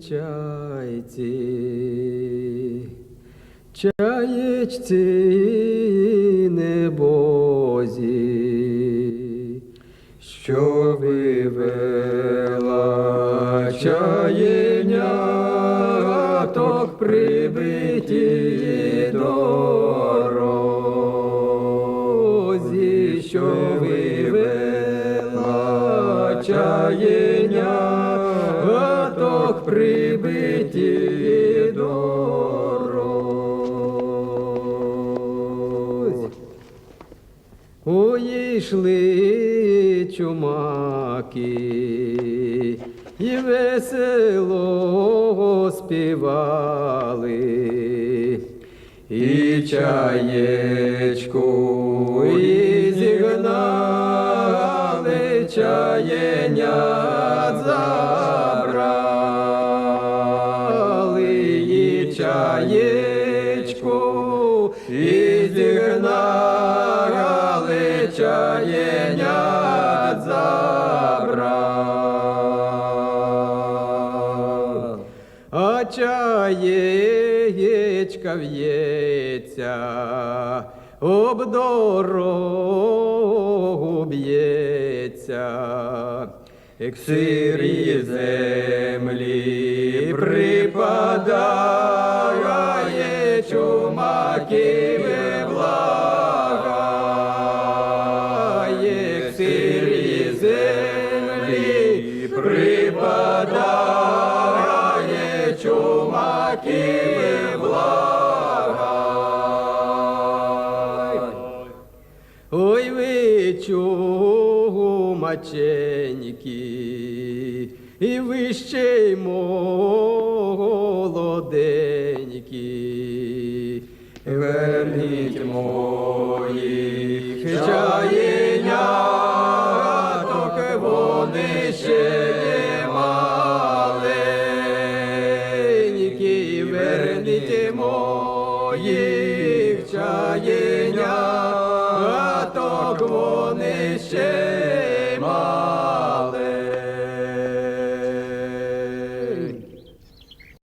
чайці, чаєчці небозі, що вивела чаєняток прибиті дорозі, що вивела прибиті дорозі. Ой, йшли чумаки і весело співали, і чаєчку і зігнали чаєнят чаєчку і зігнали чаєнят забрали. А чаєчка в'ється, об дорогу б'ється, як сирі землі припадає як сирі землі припадає чумаки виблагає. Ой, ви чумаченьки, і ви ще й молоденькі, моїх чаєняток, вони ще маленькі, верніть моїх чаєняток, вони ще